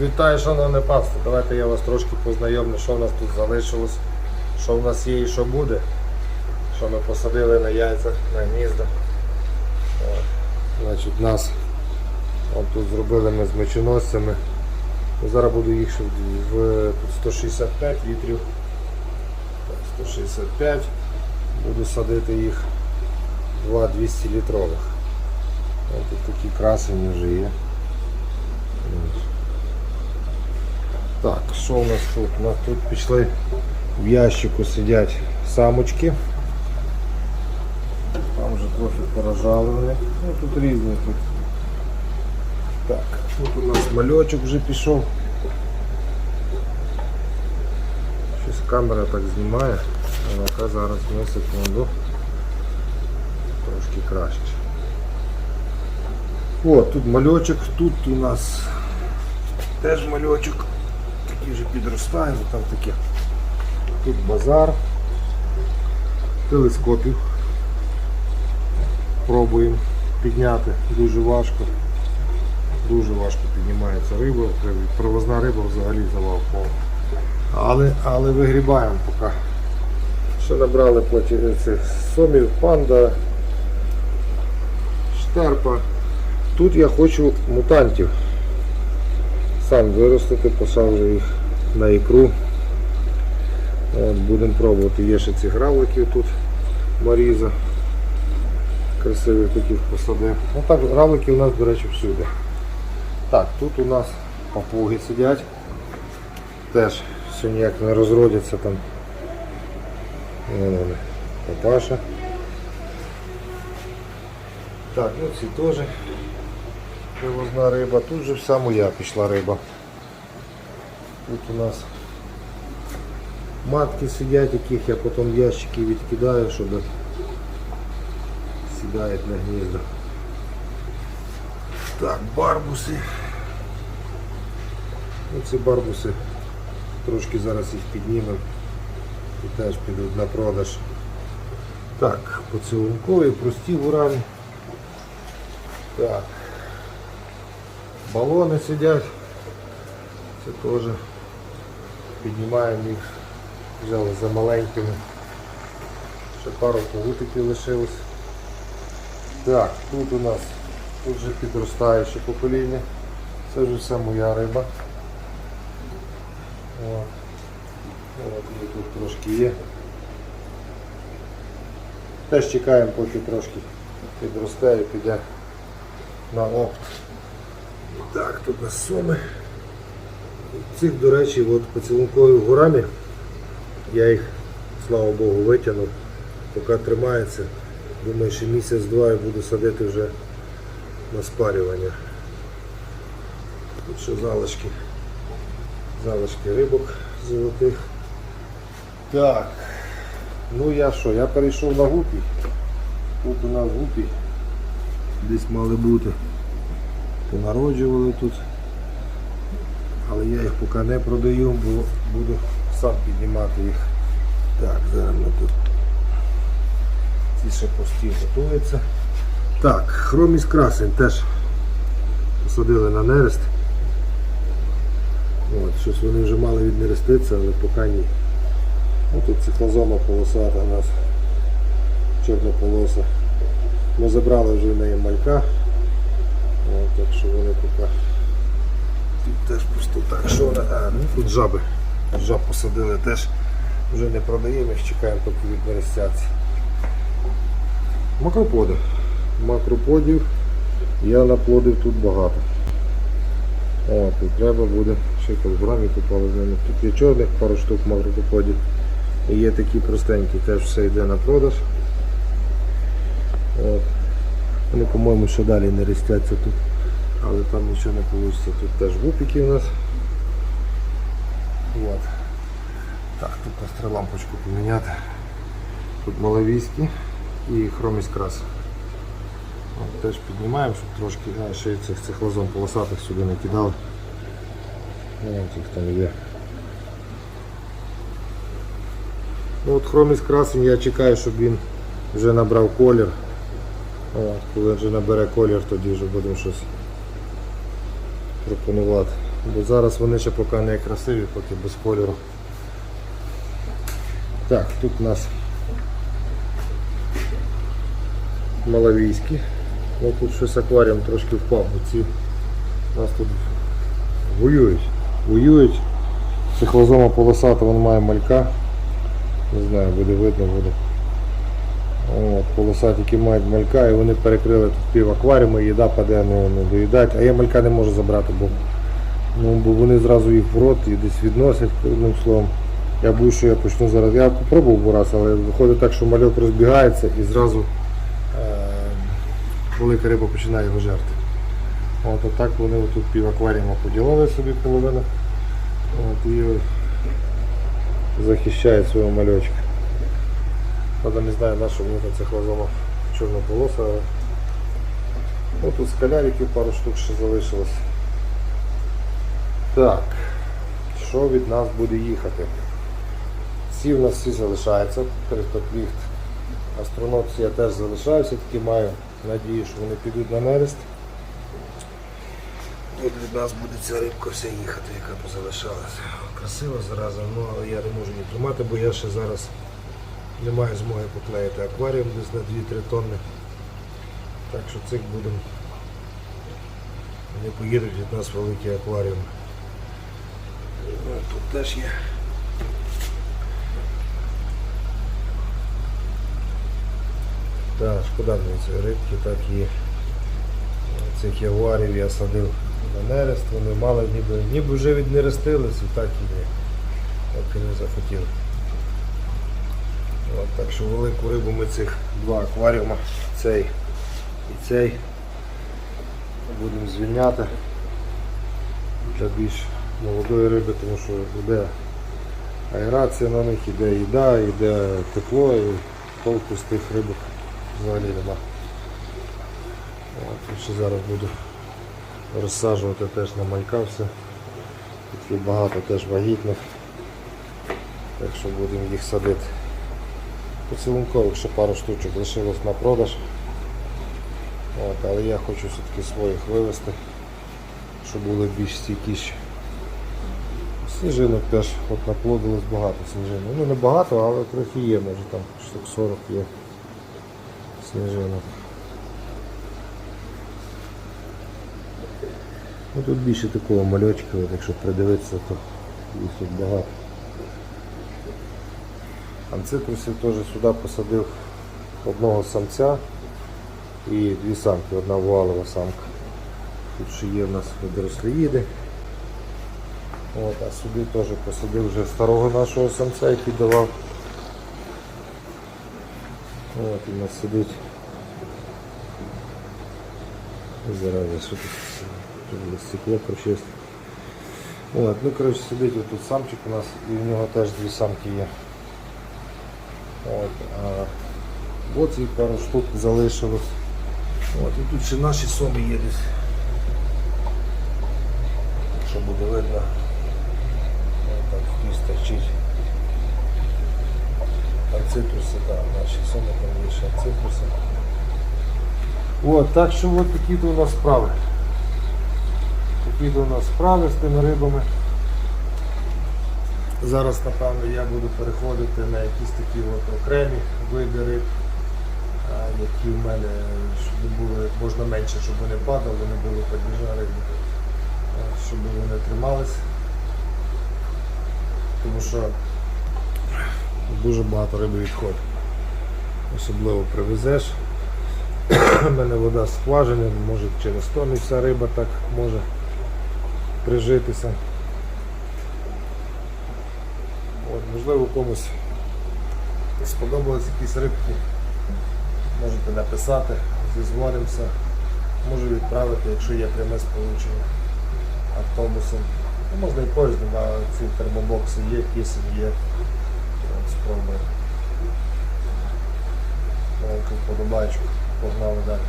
Вітаю, шановне панство. Давайте я вас трошки познайомлю, що в нас тут залишилось, що в нас є і що буде. Що ми посадили на яйця, на гнізда. От. Значить, нас от тут зробили ми з мечоносцями. Ну, Зараз буду їх в 165 літрів. 165. Буду садити їх 2 200 літрових. Тут такі красені вже є. Так, що у нас тут? У нас тут пішли в ящику сидять самочки. Там вже трохи поражали вони. Ну тут різні тут. Так, тут у нас мальочок вже пішов. Щось камера так знімає. А ну-ка зараз на секунду. Трошки краще. О, тут мальочок, тут у нас теж мальочок. Такий вже підростає, бо там таке. Тут базар. Телескопів. Пробуємо підняти. Дуже важко. Дуже важко піднімається риба. Провозна риба взагалі завал повний. Але, але вигрібаємо поки. Ще набрали потім цих сомів, панда, штерпа. Тут я хочу мутантів. Сам виростити, посаджу їх на ікру. От, будемо пробувати. Є ще ці гравликів тут Маріза. Красивих таких посадив. Ну так, гравлики у нас, до речі, всюди. Так, тут у нас папуги сидять. Теж все ніяк не розродяться там. Вони, папаша. Так, ну ці теж привозна риба. Тут же вся моя пішла риба. Тут у нас матки сидять, яких я потім ящики відкидаю, щоб сідають на гніздо. Так, барбуси. Ну, ці барбуси трошки зараз їх піднімемо і теж підуть на продаж. Так, поцілункові, прості гурани. Так. Балони сидять. Це теж піднімаємо їх. Взяли за маленькими. Ще пару когутиків лишилось. Так, тут у нас тут вже підростаюче покоління. Це вже все моя риба. От. От тут трошки є. Теж чекаємо, поки трошки підросте і піде на опт. Так, тут у нас суми. Цих, до речі, от поцілункові горами. Я їх, слава Богу, витягнув, поки тримається. Думаю, що місяць-два і буду садити вже на спарювання. Тут ще залишки. Залишки рибок золотих. Так. Ну я що, я перейшов на гупі. Тут у нас гупі. Десь мали бути. Понароджували тут. Але я їх поки не продаю, бо буду сам піднімати їх. Так, зараз ми тут ці ще пості готуються. Так, хроміс красень теж посадили на нерест. От, щось вони вже мали віднереститися, але поки ні. Ну, тут циклозома полосата у нас чорнополоса. Ми забрали вже в неї малька. От, так що вони поки тут теж пусто. Так, що? А, ну тут жаби. Жаб посадили теж. Вже не продаємо, їх чекаємо, поки віднерестяться. Макроподи. Макроподів я наплодив тут багато. О, тут треба буде, ще грамі купали з ними. Тут є чорних пару штук макроподів. І є такі простенькі, теж все йде на продаж. От. Вони, по-моєму, ще далі не рестяться тут, але там нічого не вийде. Тут теж гупики у нас. От. Так, тут треба лампочку поміняти. Тут маловійські і хромість крас. От, теж піднімаємо, щоб трошки а, ще й цих, цих лозон полосатих сюди не кидали. Ну, от їх там є. Ну, от хромість красень я чекаю, щоб він вже набрав колір. От, коли вже набере колір, тоді вже будемо щось пропонувати. Бо зараз вони ще поки не красиві, поки без кольору. Так, тут у нас малавійські. Ну, тут щось акваріум трошки впав, бо ці у нас тут воюють. Воюють. Цихлозома полосата, вон має малька. Не знаю, буде видно буде. От, полосатики мають малька і вони перекрили тут пів акваріуму, їда паде, не, не доїдають, а я малька не можу забрати, бо, ну, бо вони зразу їх в рот і десь відносять, одним словом. Я боюсь, що я почну зараз. Я попробував був раз, але виходить так, що мальок розбігається і зразу е, велика риба починає його жерти. От а так вони тут пів акваріума поділили собі половину. От, і захищають свого мальочка. Правда не знаю на що мені ця хлозома чорна полоса. але- Ну, тут скаляриків пару штук ще залишилось. Так, що від нас буде їхати? Всі в нас всі залишаються, Кристопліхт, астронавт я теж залишаюся, таки маю надію, що вони підуть на нерест. Тут від нас буде ця рибка вся їхати, яка позалишалася. Красиво зараза, ну але я не можу її тримати, бо я ще зараз не маю змоги поклеїти акваріум десь на 2-3 тонни. Так що цих будемо. Вони поїдуть від нас великі акваріуми. Ну, Тут теж є. Так, шкода мені цієї рибки, так і цих ягуарів я садив на нерест, вони мали ніби, ніби вже віднерестились і так і ні. Так і не захотіли. Так що велику рибу ми цих два акваріума, цей і цей, будемо звільняти для більш молодої риби, тому що йде аерація на них, іде їда, йде тепло і толку з тих рибок взагалі нема. От, ще зараз буду розсаджувати теж на малька все. Тут є багато теж вагітних, так що будемо їх садити. Поцілункових ще пару штучок лишилось на продаж. От, але я хочу все-таки своїх вивезти, щоб були більш стійкіші. Сніжинок теж от наплодилось багато сніжинок. Ну не багато, але трохи є, може там штук 40 є сніжинок. Ну тут більше такого мальочка, якщо придивитися, то їх тут багато. Анцитрусів теж сюди посадив одного самця і дві самки, одна вуалова самка. Тут ще є в нас водорослоїди. От, а сюди теж посадив вже старого нашого самця, який давав. От, у нас сидить. Зараз що тут, тут стекло прочисти. От, ну коротше сидить тут самчик у нас і в нього теж дві самки є. От, а боці пару штук залишилось. От, і тут ще наші соми є десь. Якщо буде видно. От там хтось торчить. Анцитруси, так, наші соми там є ще анцитруси. От, так що от такі то у нас справи. Такі то у нас справи з тими рибами. Зараз, напевно, я буду переходити на якісь такі от окремі види риб, які в мене щоб було як можна менше, щоб вони падали, не було падіжа риби, щоб вони трималися. Тому що дуже багато риби відходить. Особливо привезеш. У мене вода з скважини, може через то не риба так може прижитися. От, можливо, комусь сподобались якісь рибки. Можете написати, зізвонимося. Можу відправити, якщо є пряме сполучення автобусом. Ну, можна і поїздом, а ці термобокси є, кисень є. От, спробуємо. Велику. Погнали далі.